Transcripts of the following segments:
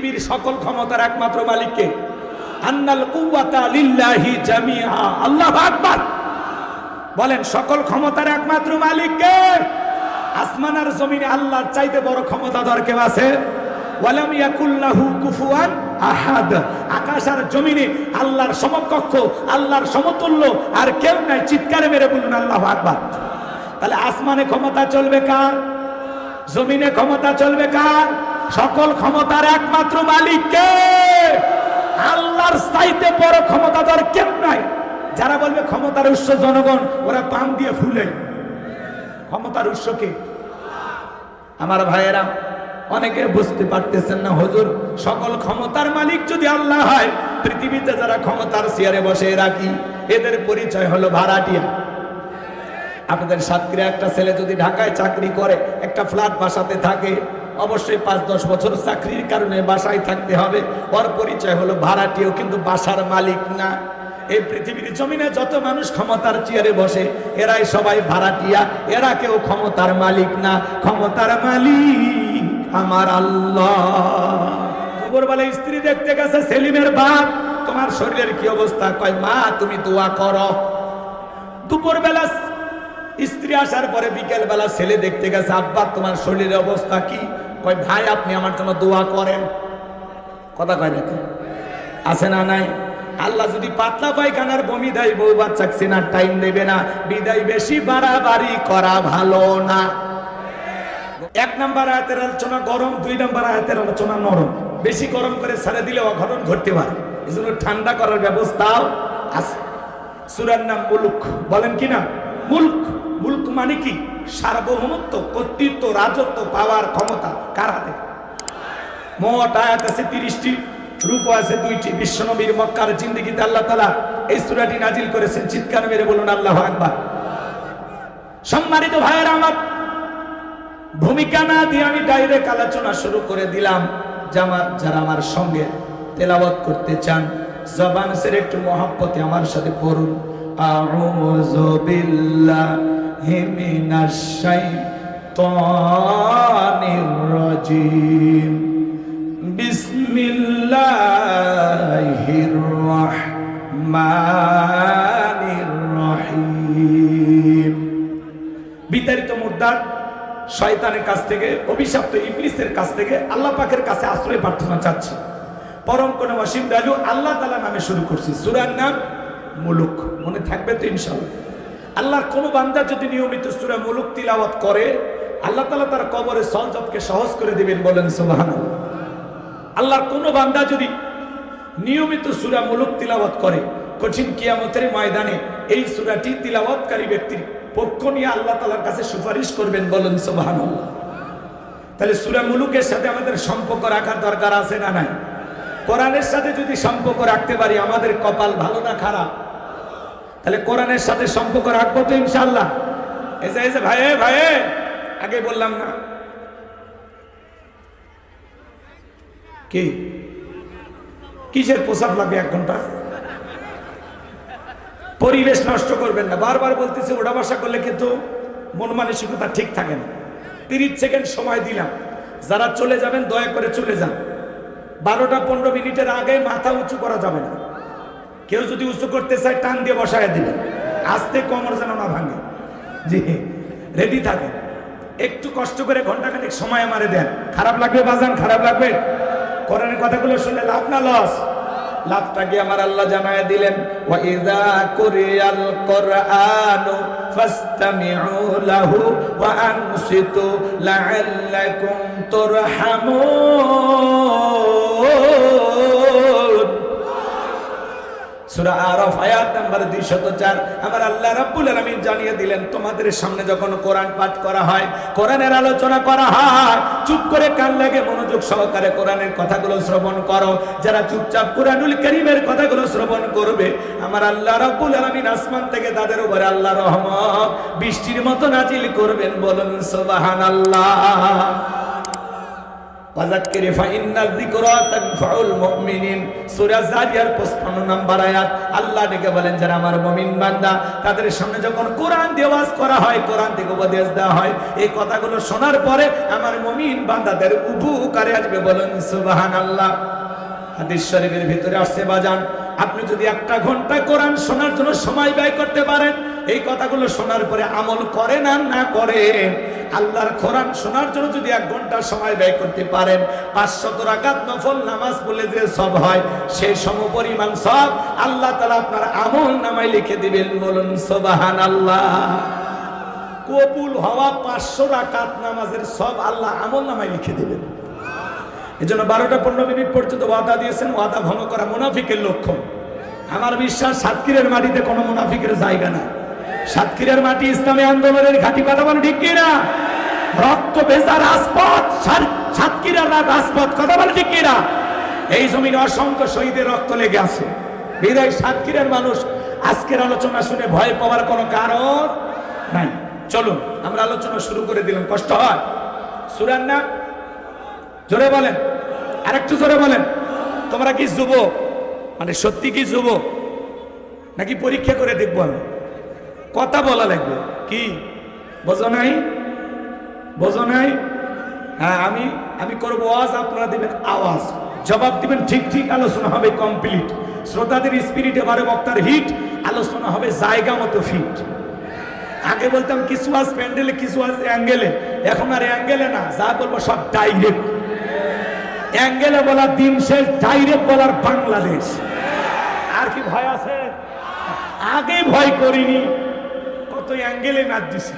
পৃথিবীর সকল ক্ষমতার একমাত্র মালিককে। আল্লাহু বলেন, সকল ক্ষমতার একমাত্র মালিককে? আসমান আর জমিনে আল্লাহর চাইতে বড় ক্ষমতাধর কেউ আছে? ওয়ালাম আহাদ। আকাশ আর জমিনে আল্লাহর সমকক্ষ, আল্লাহর সমতুল্য আর কেউ নাই। চিৎকারে মেরে বলুন, আল্লাহু আকবার। তাহলে আসমানে ক্ষমতা চলবে কার? জমিনে ক্ষমতা চলবে কার? সকল ক্ষমতার একমাত্র মালিককে আল্লাহর চাইতে বড় ক্ষমতাধর কেউ নাই। যারা বলবে ক্ষমতার উৎস জনগণ, ওরা পাম দিয়ে ফুলে। ক্ষমতার উৎসকে আমার ভাইয়েরা, অনেকে বুঝতে পারতেছেন না, হুজুর, সকল ক্ষমতার মালিক যদি আল্লাহ হয়, পৃথিবীতে যারা ক্ষমতার চেয়ারে বসে রাখি এদের পরিচয় হলো ভাড়াটিয়া। আপনাদের সাতক্ষীরা একটা ছেলে যদি ঢাকায় চাকরি করে, একটা ফ্ল্যাট বাসাতে থাকে অবশ্যই পাঁচ, দশ বছর চাকরির কারণে বাসায় থাকতে হবে। ওর পরিচয় হলো ভাড়াটিও কিন্তু বাসার মালিক না। এই পৃথিবীর জমিনে যত মানুষ ক্ষমতার চেয়ারে বসে, এরাই সবাই ভাড়াটিয়া। এরা কেউ ক্ষমতার মালিক না। ক্ষমতার মালিক আমার আল্লাহ। দুপুরবেলা স্ত্রী দেখতে গেছে সেলিমের বাপ। তোমার শরীরের কি অবস্থা? কয়, মা, তুমি দোয়া করো। দুপুরবেলা স্ত্রী আসার পরে বিকেল বেলা ছেলে দেখতে গেছে, আব্বা, তোমার শরীরের অবস্থা কি? কয়, ভাই, আপনি আমার জন্য দোয়া করেন। কথা কয় নাকি? আছে না নাই? আল্লাহ যদি পাতলা পায়খানার বমি দেয়, বউ বাচ্চা সেনার টাইম দেবে না। বিদায় বেশি বাড়াবাড়ি করা ভালো না। এক নাম্বার আয়াতের আলোচনা গরম, দুই নাম্বার আয়াতের আলোচনা নরম। বেশি গরম করে ছেড়ে দিলে অঘটন ঘটতে পারে। এই জন্য ঠান্ডা করার ব্যবস্থাও আছে। সুরার নাম মুলুক। বলেন কি না? মুলক। মুলক মানে কি? সার্বভৌমত্ব, কর্তৃত্ব, রাজত্ব, পাওয়ার ক্ষমতা কার হাতে? মোট আয়াত আছে তিরিশটি, রূপ আছে দুইটি। বিশ্বনবীর মক্কার জিন্দিগিতে আল্লাহ তালা এই সুরাটি নাজিল করেছেন। চিৎকার মেরে বলুন, আল্লাহ আকবার। সম্মানিত ভাইয়ের আমার, ভূমিকা না দিয়ে আমি ডাইরেক্ট আলোচনা শুরু করে দিলাম। জামাত যারা আমার সঙ্গে তেলাওয়াত করতে চান, জবান সের একটু আমার সাথে পড়ুন। আউযু রাহমানির রহিম বিতাড়িত মুদ্রার শয়তানের কাছ থেকে, অভিশপ্ত ইবলিসের কাছ থেকে আল্লাহ পাকের কাছে আশ্রয় প্রার্থনা চাচ্ছি। পরম কোন অসীম দয়ালু আল্লাহ তালা নামে শুরু করছি। সুরার নাম মুলুক। মনে থাকবে তো ইনশাল্লাহ আল্লাহর কোন বান্দা যদি নিয়মিত সুরা মুলুক তিলাওয়াত করে, আল্লাহ তালা তার কবরে সহজবকে সহজ করে দিবেন বলেন সোহান আল্লাহর কোন বান্দা যদি নিয়মিত সুরা মুলুক তিলাওয়াত করে, কঠিন কিয়ামতের ময়দানে এই সুরাটি তিলাওয়াতকারী ব্যক্তির পক্ষ নিয়ে আল্লাহ তালার কাছে সুপারিশ করবেন বলেন সোবাহান তাহলে সুরা মুলুকের সাথে আমাদের সম্পর্ক রাখার দরকার আছে না নাই? কোরআনের সাথে যদি সম্পর্ক রাখতে পারি, আমাদের কপাল ভালো না খারাপ? তাহলে কোরআনের সাথে সম্পর্ক রাখব তো ইনশাল্লাহ এসে এসে ভাই ভাই আগে বললাম না। কি? কিসের পোশাক লাগবে এক ঘণ্টা? পরিবেশ নষ্ট করবেন না। বারবার বলতেছি ওটা বসা করলে কিন্তু মন মানসিকতা ঠিক থাকে না। তিরিশ সেকেন্ড সময় দিলাম। যারা চলে যাবেন, দয়া করে চলে যান। বারোটা পনেরো মিনিটের আগে মাথা উঁচু করা যাবে না। কেউ যদি উঁচু করতে চায়, টান দিয়ে বসায় দিবেন আস্তে কমর যেন না ভাঙে। জি রেডি থাকে একটু কষ্ট করে ঘন্টাখানেক সময় আমারে দেন। খারাপ লাগবে বাজান, খারাপ লাগবে। কোরআনের কথাগুলো শুনলে লাভ না লস? লাভটা কি আমার আল্লাহ জানায় দিলেন? লাহু ওয়া আনসিতু লাআল্লাকুম সূরা আরাফ, আয়াত নাম্বার 204 আমার আল্লাহ রাব্বুল আলামিন জানিয়ে দিলেন, তোমাদের সামনে যখন কোরআন পাঠ করা হয়, কোরআনের আলোচনা করা হয়, চুপ করে কান লাগে মনোযোগ সহকারে কোরআনের কথাগুলো শ্রবণ করো। যারা চুপচাপ কোরআনুল কারীমের কথাগুলো শ্রবণ করবে, আমার আল্লাহ রাব্বুল আলামিন আসমান থেকে তাদের উপরে আল্লাহ রহমত বৃষ্টির মতো নাজিল করবেন বলুন, সুবহানাল্লাহ। ওয়াযাক্কির ফাইন্নাল যিকরা তানফাউল মুমিনিন। সূরা জারিয়ার 55 নম্বর আয়াত। আল্লাহ ডেকে বলেন, যারা আমার মুমিন বান্দা, তাদের সামনে যখন কোরআন দিয়ে ওয়াজ করা হয়, কোরআন থেকে উপদেশ দেওয়া হয়, এই কথাগুলো শোনার পরে আমার মুমিন বান্দাদের উপকারে আসবে বলেন সুবহানাল্লাহ। হাদিস শরীফের ভিতরে আসছে, বাজান। আপনি যদি একটা ঘণ্টা কোরআন শোনার জন্য সময় ব্যয় করতে পারেন, এই কথাগুলো শোনার পরে আমল করেন আর না করেন? আল্লাহর কোরআন শোনার জন্য যদি এক ঘণ্টা সময় ব্যয় করতে পারেন, পাঁচশত রাকাত নফল নামাজ বলে যে সব হয়, সেই সমপরিমাণ সব আল্লাহ তালা আপনার আমল নামায় লিখে দিবেন, বলুন সোবাহান আল্লাহ কবুল হওয়া পাঁচশো রাকাত নামাজের সব আল্লাহ আমল নামায় লিখে দেবেন। এই জন্য বারোটা পনেরো মিনিট পর্যন্ত ওয়াদা দিয়েছেন, ওয়াদা ভঙ্গ করা মুনাফিকের লক্ষণ আমার বিশ্বাস, সাতক্ষীরের মাটিতে কোনো মুনাফিকের জায়গা না সাতক্ষীরের মাটি ইসলামী আন্দোলনের ঘাটি কথা বলো ঠিক কিনা? রক্ত ভেজা রাজপথ সাতক্ষীরার রাজপথ কথা বলো ঠিক কিনা? এই জমিনে অসংখ্য শহীদের রক্ত লেগে আছে। বিদায়, সাতক্ষীরার মানুষ আজকের আলোচনা শুনে ভয় পাওয়ার কোনো কারণ নাই। চলুন, আমরা আলোচনা শুরু করে দিলাম, কষ্ট হয়। সুরান না? জোরে বলেন। আরেকটু জোরে বলেন। তোমরা কি যুবক? মানে সত্যি কি যুবক? নাকি পরীক্ষা করে দেখব আমি? কথা বলা লাগবে। কি? বোঝো নাই? বোঝো নাই? হ্যাঁ আমি আমি করব আওয়াজ, আপনারা দেবেন আওয়াজ। জবাব দিবেন ঠিক ঠিক, আলোচনা হবে কমপ্লিট শ্রোতাদের স্পিরিট এবারে বক্তার হিট আলোচনা হবে জায়গা মতো ফিট আগে বলতাম, কিছু আজ প্যান্ডেলে কিছু আজ অ্যাঙ্গেলে এখন আর অ্যাঙ্গেলে না, যা বলব সব ডাইরেক্ট অ্যাঙ্গেলে বলা দিন শেষ ডাইরেক্ট বলার বাংলাদেশ। আর কি ভয় আছে? আগে ভয় করিনি কত অ্যাঙ্গেলে ম্যাচ দিছে।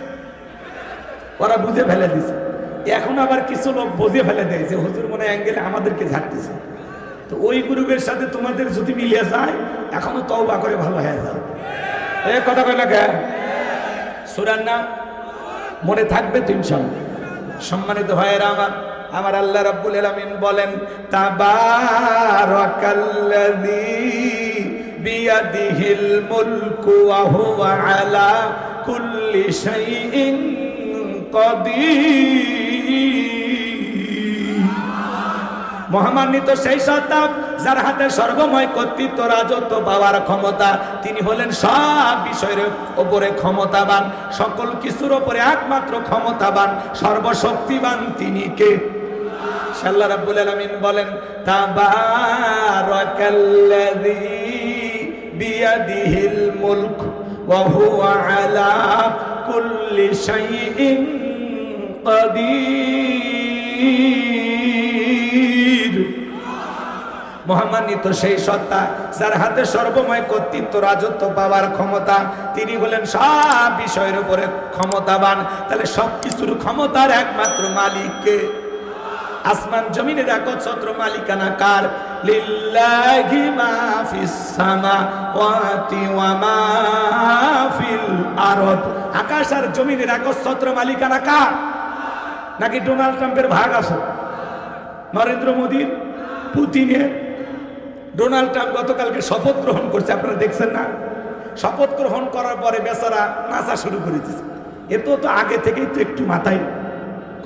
ওরা বুঝে ফেলে দিছে। এখন আবার কিছু লোক বুঝে ফেলে দেয় যে হুজুর মনে অ্যাঙ্গেলে আমাদেরকে ঝাড়তেছে তো ওই গ্রুপের সাথে তোমাদের যদি মিলিয়ে যায় এখনও তওবা করে ভালো হয়ে যাও এ কথা কয় না কেন সুরার নাম মনে থাকবে তো ইনশাল্লাহ সম্মানিত ভাইয়েরা আমার আমার আল্লাহ রাব্বুল আলামিন বলেন, তাবারাকাল্লাযী বিয়াদিহিল মুলকু ওয়া হুয়া আলা কুল্লি শাইইন মহামান্বিত সেই সত্তা যার হাতে সর্বময় কর্তৃত্ব রাজত্ব পাওয়ার ক্ষমতা, তিনি হলেন সব বিষয়ের উপরে ক্ষমতাবান। সকল কিছুর উপরে একমাত্র ক্ষমতাবান, সর্বশক্তিবান তিনি কে? সাল্লাহ রাব্বুল আলামিন বলেন, তাবারাকাল্লাযী বিয়াদিহিল মুলক ওয়া হুয়া আলা কুল্লি শাইইন কাদির। মহামান্বিত সেই সত্তা, যার হাতে সর্বময় কর্তৃত্ব, রাজত্ব পাওয়ার ক্ষমতা, তিনি বলেন সব বিষয়ের উপরে ক্ষমতাবান। তাহলে সব কিছুর ক্ষমতার একমাত্র মালিককে আসমান জমিনের একচ্ছত্র মালিকানা কার? লিল্লাহি মা ফিস সামাওয়াতি ওয়া মা ফিল আরদ। আকাশ আর জমিনের একচ্ছত্র মালিকানা কার? নাকি ডোনাল্ড ট্রাম্পের ভাগ আছে? নরেন্দ্র মোদীর? পুতিনের? ডোনাল্ড ট্রাম্প গতকালকে শপথ গ্রহণ করছে, আপনারা দেখছেন না? শপথ গ্রহণ করার পরে বেচারা নাচা শুরু করে দিয়েছে। এ তো তো আগে থেকেই তো একটু মাথায়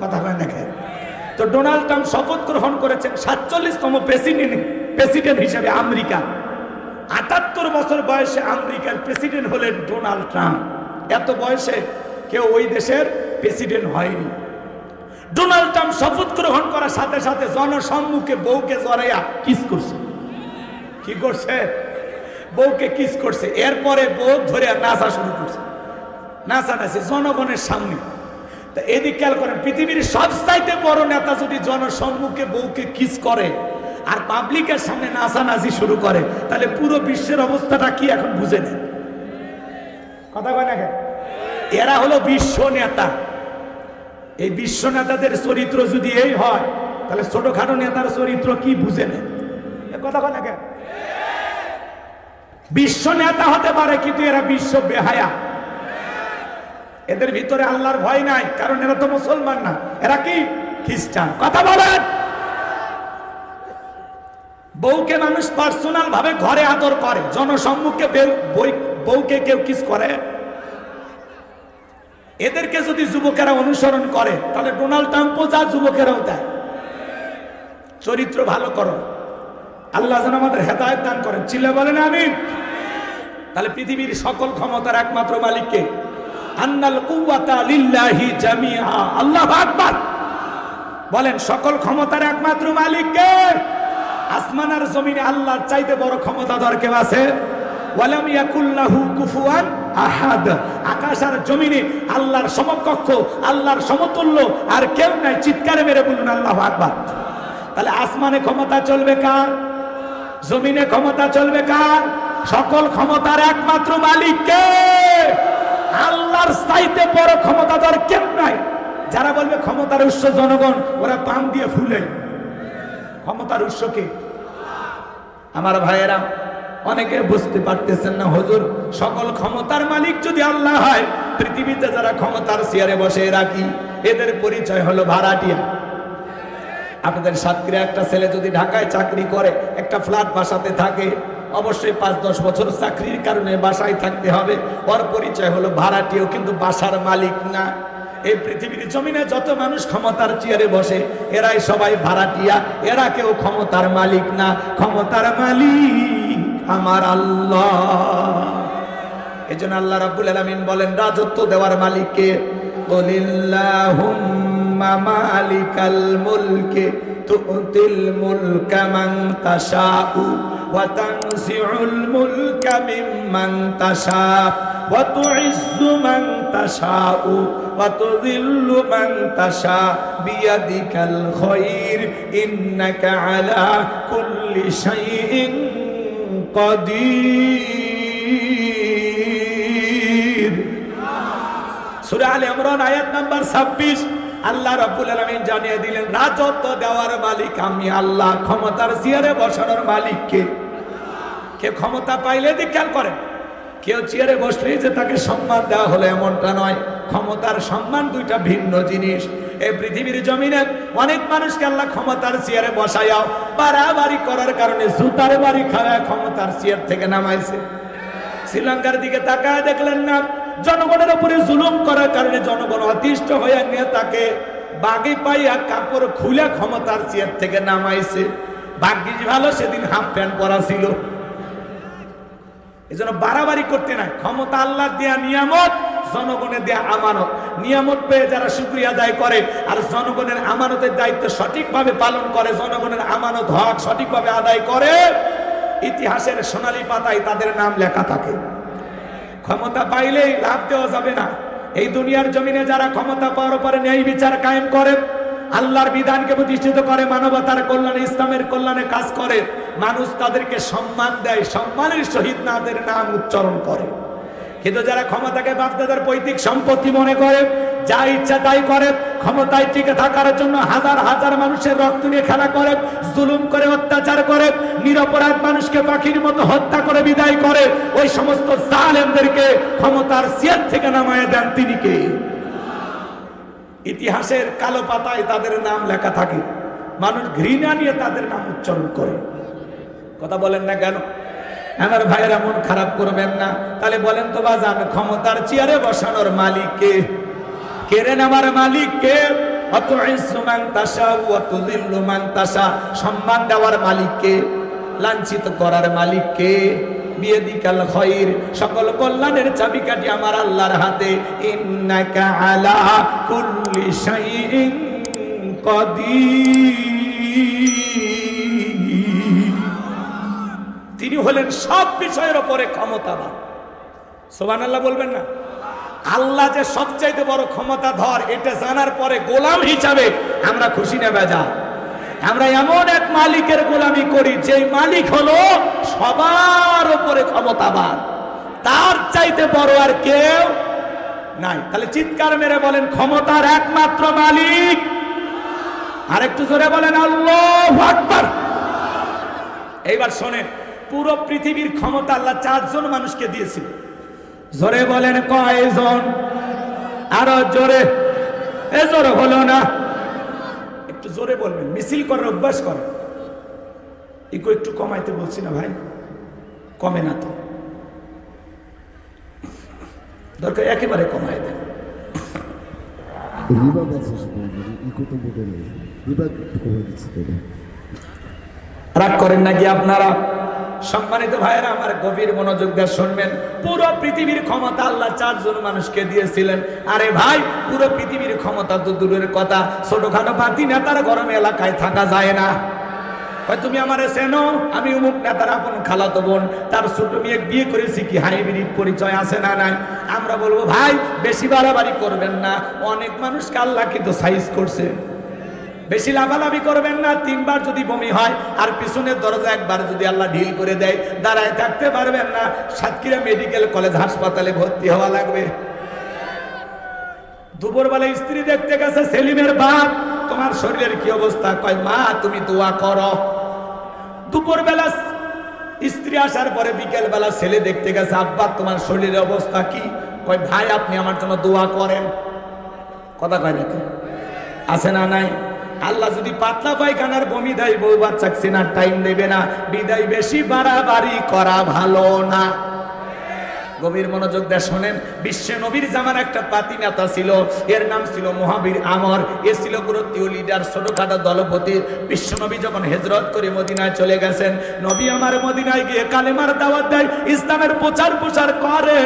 কথা হয় না খেয়ে তো ডোনাল্ড ট্রাম্প শপথ গ্রহণ করেছেন সাতচল্লিশতম প্রেসিডেন্ট প্রেসিডেন্ট হিসেবে আমেরিকা। আটাত্তর বছর বয়সে আমেরিকার প্রেসিডেন্ট হলেন ডোনাল্ড ট্রাম্প। এত বয়সে কেউ ওই দেশের প্রেসিডেন্ট হয়নি। ডোনাল্ড ট্রাম্প শপথ গ্রহণ করার সাথে সাথে জনসম্মুখে বউকে জড়াইয়া কিস করছে। কি করছে? বউকে কিস করছে। এরপরে বউ ধরে নাচা শুরু করছে। নাচা নাচে জনগণের সামনে। তা এদিক খেয়াল করেন, পৃথিবীর সবচাইতে বড় নেতা যদি জনসম্মুখে বউকে কিস করে আর পাবলিকের সামনে নাচানাচি শুরু করে, তাহলে পুরো বিশ্বের অবস্থাটা কি এখন বুঝে নেন কথা কয় না? এরা হলো বিশ্ব নেতা এই বিশ্ব নেতাদের চরিত্র যদি এই হয়, তাহলে ছোটখাটো নেতার চরিত্র কি বুঝে নেন কথা কয় না কেন? বিশ্ব নেতা হতে পারে, কিন্তু এরা বিশ্ব বেহায়া এদের ভিতরে আল্লাহর ভয় নাই, কারণ এরা তো মুসলমান না। এরা কি? খ্রিস্টান। কথা বলেন। বউকে মানুষ পার্সোনাল ভাবে ঘরে আদর করে, জনসম্মুখে বেউ- বউকে কেউ কিস করে? এদেরকে যদি যুবকেরা অনুসরণ করে, তাহলে ডোনাল্ড ট্রাম্পও যা যুবকেরাও দেয় চরিত্র ভালো করো। আল্লাহ যেন আমাদের হেদায়ত দান করেন। চিল্লা বলেন আমি তাহলে পৃথিবীর সকল ক্ষমতার একমাত্র মালিককে বলেন, সকল ক্ষমতার একমাত্র মালিককে আসমান আর জমিনে আল্লাহর চাইতে বড় ক্ষমতাধর কেউ আছে? ইয়াকুল্লাহু আহাদ। আকাশ আর জমিনে আল্লাহর সমকক্ষ, আল্লাহর সমতুল্য আর কেউ নাই। চিৎকারে বলুন, আল্লাহু তাহলে আসমানে ক্ষমতা চলবে কার? জমিনে ক্ষমতা চলবে কার? সকল ক্ষমতার একমাত্র মালিককে আল্লাহর চাইতে বড় ক্ষমতাধর কেউ নাই। যারা বলবে ক্ষমতার উৎস জনগণ, ওরা পাম দিয়ে ফুলে। ক্ষমতার উৎস কে? আমার ভাইয়েরা, অনেকে বুঝতে পারতেছেন না, হুজুর, সকল ক্ষমতার মালিক যদি আল্লাহ হয়, পৃথিবীতে যারা ক্ষমতার চেয়ারে বসে রাখি এদের পরিচয় হলো ভাড়াটিয়া। আপনাদের সাতক্ষীরা একটা ছেলে যদি ঢাকায় চাকরি করে, একটা ফ্ল্যাট বাসাতে থাকে অবশ্যই পাঁচ, দশ বছর চাকরির কারণে বাসায় থাকতে হবে। ওর পরিচয় হলো ভাড়াটিও কিন্তু বাসার মালিক না। এই পৃথিবীর জমিনে যত মানুষ ক্ষমতার চেয়ারে বসে, এরাই সবাই ভাড়াটিয়া। এরা কেউ ক্ষমতার মালিক না। ক্ষমতার মালিক আমার আল্লাহ। এই জন্য আল্লাহ রাব্বুল আলামিন বলেন, রাজত্ব দেওয়ার মালিককে বলিল্লাহুম্মা মালিকাল মুলকে তুতিল মুলকা মান তাশাউ ওয়া তানজিউল মুলকা মিম্মান তাশা ওয়া তুইজ্জু মান তাশাউ ওয়া তুযিল্লু মান তাশা বিয়াদিকাল খায়র ইন্নাকা আলা কুল্লি শাইইন قدير সূরা আলে ইমরান আয়াত নাম্বার 26 আল্লাহ রাব্বুল আলামিন জানিয়ে দিলেন, রাজত্ব দেওয়ার মালিক আমি আল্লাহ, ক্ষমতার চেয়ারে বসানোর মালিক কে? ক্ষমতা পাইলে খেয়াল করে কেউ চেয়ারে বসলেই যে তাকে সম্মান দেওয়া হলো এমনটা নয়। ক্ষমতার সম্মান দুইটা ভিন্ন জিনিস। এই পৃথিবীর জমিনে অনেক মানুষকে আল্লাহ ক্ষমতার চেয়ারে বসাইয়াও বাড়াবাড়ি করার কারণে জুতার বাড়ি খাওয়া ক্ষমতার চেয়ার থেকে নামাইছে। শ্রীলঙ্কার দিকে তাকায় দেখলেন না জনগণের উপরে জুলুম করার কারণে জনগণ অতিষ্ঠ হয়ে নিয়ে তাকে বাগে পাইয়া কাপড় খুলে ক্ষমতার চেয়ার থেকে নামাইছে। ভাগ্যিস ভালো সেদিন হাফ প্যান্ট পরা ছিল। এই জন্য বাড়াবাড়ি করতে নাই। ক্ষমতা আল্লাহ দেয়া নিয়ামত, জনগণের দেয়া আমানত। নিয়ামত পেয়ে যারা শুক্রিয়া আদায় করে, আর জনগণের আমানতের দায়িত্ব সঠিকভাবে পালন করে, জনগণের আমানত হক সঠিকভাবে আদায় করে, ইতিহাসের সোনালী পাতায় তাদের নাম লেখা থাকে। ক্ষমতা পাইলেই লাভ দেওয়া যাবে না। এই দুনিয়ার জমিনে যারা ক্ষমতা পাওয়ার পরে ন্যায় বিচার কায়েম করে, আল্লাহর বিধানকে প্রতিষ্ঠিত করে, মানবতার কল্যাণে, ইসলামের কল্যাণে কাজ করে, মানুষ তাদেরকে সম্মান দেয়, সম্মানের সহিত নাদের নাম উচ্চারণ করে। কিন্তু যারা ক্ষমতাকে বাপদাদার পৈতৃক সম্পত্তি মনে করে যা ইচ্ছা তাই করে, ক্ষমতায় টিকে থাকার জন্য হাজার হাজার মানুষের রক্ত নিয়ে খেলা করে, জুলুম করে, অত্যাচার করে, নিরপরাধ মানুষকে পাখির মতো হত্যা করে, বিদায় করে, ওই সমস্ত জালেমদেরকে ক্ষমতার সিয়ার থেকে নামায় দেন তিনি কে? ইতিহাসের কালো পাতায় তাদের নাম লেখা থাকে। মানুষ ঘৃণা নিয়ে তাদের নাম উচ্চারণ করে। কথা বলেন না কেন? আমার ভাইয়েরা মন খারাপ করবেন না। তাহলে বলেন তো বাজান, ক্ষমতার চেয়ারে বসানোর মালিককে কেরেন আমার দিল্লুমান তাসা সম্মান দেওয়ার মালিককে, লাঞ্ছিত করার মালিককে, বিয়েদিকাল খয়র সকল কল্যাণের চাবিকাঠি আমার আল্লাহর হাতে, ইন্নাকা আলা কুল্লি শাইইন তিনি হলেন সব বিষয়ের ওপরে ক্ষমতাবান। সোবান আল্লাহ বলবেন না? আল্লাহ যে সবচাইতে বড় ক্ষমতা ধর এটা জানার পরে গোলাম হিসাবে আমরা খুশি নেবে যা আমরা এমন এক মালিকের গোলামি করি যে মালিক হলো সবার উপরে ক্ষমতাবান। তার চাইতে বড় আর কেউ নাই। তাহলে চিৎকার মেরে বলেন, ক্ষমতার একমাত্র মালিক? আর একটু জোরে বলেন, আল্লাহ আকবার। এইবার শোনেন, পুরো পৃথিবীর ক্ষমতা আল্লাহ চারজন মানুষকে দিয়েছিল। জোরে বলেন কয়জন? আরও জোরে। এ জোরে হলো না। একটু জোরে বলবেন মিছিল করার অভ্যাস করেন। ইকো একটু কমাইতে বলছি না ভাই কমে না তো। দরকার একেবারে কমাই দেন। ইকো তো নেই কমে দিচ্ছি রাগ করেন নাকি আপনারা? সম্মানিত ভাইয়েরা, আমার গভীর মনোযোগ দিয়ে শুনবেন। পুরো পৃথিবীর ক্ষমতা আল্লাহ চারজন মানুষকে দিয়েছিলেন। আরে ভাই, পুরো পৃথিবীর ক্ষমতা তো দূরের কথা। ছোটখাটো পাতি নেতার গরম এলাকায় থাকা যায় না। তুমি আমার চেনো? আমি অমুক নেতার আপন খালাতো বোন। তার ছোট মেয়ে বিয়ে করেছি কি? হাইব্রিড পরিচয় আছে না নাই? আমরা বলব, ভাই, বেশি বাড়াবাড়ি করবেন না। অনেক মানুষকে আল্লাহ কিন্তু সাইজ করছে। বেশি লাভালাভি করবেন না, তিনবার যদি বমি হয়, আর পিছনের দরজা একবার যদি আল্লাহ ঢিল করে দেয়, দাঁড়ায় থাকতে পারবেন না। সাতক্ষীরা মেডিকেল কলেজ হাসপাতালে ভর্তি হওয়া লাগবে। দুপুরবেলা স্ত্রী দেখতে গেছে সেলিমের বাপ। তোমার শরীরের কি অবস্থা? কয়, মা, তুমি দোয়া করো। দুপুরবেলা স্ত্রী আসার পরে বিকেল বেলা ছেলে দেখতে গেছে, আব্বা, তোমার শরীরের অবস্থা কি? কয়, ভাই, আপনি আমার জন্য দোয়া করেন। কথা কয় নাকি? আছে না নাই? আল্লাহ যদি পাতলা পায়খানার বমি দেয়, বউ বাচ্চা সিনার টাইম দেবে না। বিদায় বেশি বাড়াবাড়ি করা ভালো না। গভীর মনোযোগ দিয়ে শোনেন, বিশ্ব নবীর জামার একটা পাতি নেতা ছিল, এর নাম ছিল মহাবীর আমর। এ ছিল গুরুত্বীয় লিডার ছোটখাটো দলপতি। বিশ্ব নবী যখন হেজরত করে মদিনায় চলে গেছেন, নবী আমার মদিনায় গিয়ে কালেমার দাওয়াত দেয়, ইসলামের প্রচার প্রসার করে।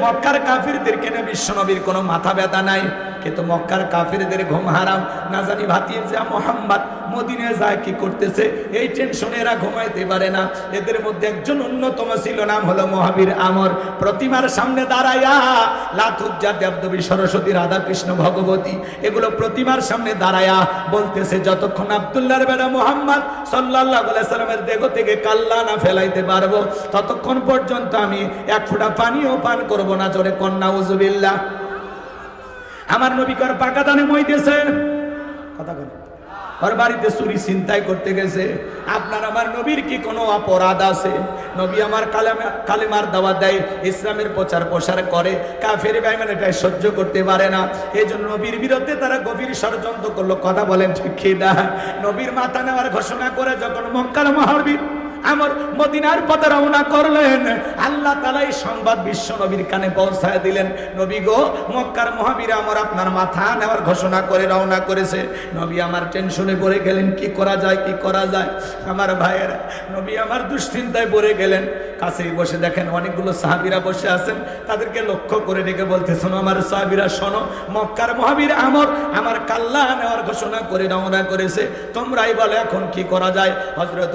মক্কার কাফিরদেরকে নিয়ে বিশ্ব নবীর কোনো মাথা ব্যথা নাই। কিন্তু মক্কার কাফিরদের ঘুম হারাম? না জানি ভাতিয়ে যা মোহাম্মদ মদিনায় যায় কি করতেছে। এই টেনশনে এরা ঘুমাইতে পারে না। এদের মধ্যে একজন অন্যতম ছিল, নাম হলো মহাবীর আমর। প্রতিমার সামনে দাঁড়াইয়া লাথুজ্জা দেবদেবী সরস্বতী রাধা কৃষ্ণ ভগবতী এগুলো প্রতিমার সামনে দাঁড়াইয়া বলতেছে, যতক্ষণ আবদুল্লাহর বেড়া মোহাম্মদ সাল্লাহ সাল্লামের দেহ থেকে কাল্লা না ফেলাইতে পারব, ততক্ষণ পর্যন্ত আমি এক ফোঁটা পানিও পান করব না। জোরে কন্যা উজুবিল্লাহ আমার নবীকর পাকা দানে মই দিয়েছে। কথা বলে ওর বাড়িতে চুরি চিন্তাই করতে গেছে। আপনার আমার নবীর কি কোনো অপরাধ আছে? নবী আমার কালেমা কালেমার দাওয়াত দেয়, ইসলামের প্রচার প্রসার করে। কাফের বেঈমান এটাই সহ্য করতে পারে না। এই জন্য নবীর বিরুদ্ধে তারা গভীর ষড়যন্ত্র করল। কথা বলেন ঠিক না? নবীর মাথা নেওয়ার ঘোষণা করে যখন মক্কার মহাবীর আমার মদিনার পথে রওনা করলেন। আল্লাহ তালা এই সংবাদ বিশ্ব নবীর কানে পৌঁছায় দিলেন। নবী গো, মক্কার মহাবীর আমার আপনার মাথা নেওয়ার ঘোষণা করে রওনা করেছে। নবী আমার টেনশনে পড়ে গেলেন, কি করা যায়, কি করা যায়? আমার ভাইয়েরা, নবী আমার দুশ্চিন্তায় পড়ে গেলেন। কাছেই বসে দেখেন অনেকগুলো সাহাবিরা বসে আছেন। তাদেরকে লক্ষ্য করে ডেকে বলতে, শোনো আমার সাহাবিরা, শোনো, মক্কার মহাবীর আমর আমার কাল্লা নেওয়ার ঘোষণা করে রওনা করেছে। তোমরাই বলে এখন কি করা যায়? হজরত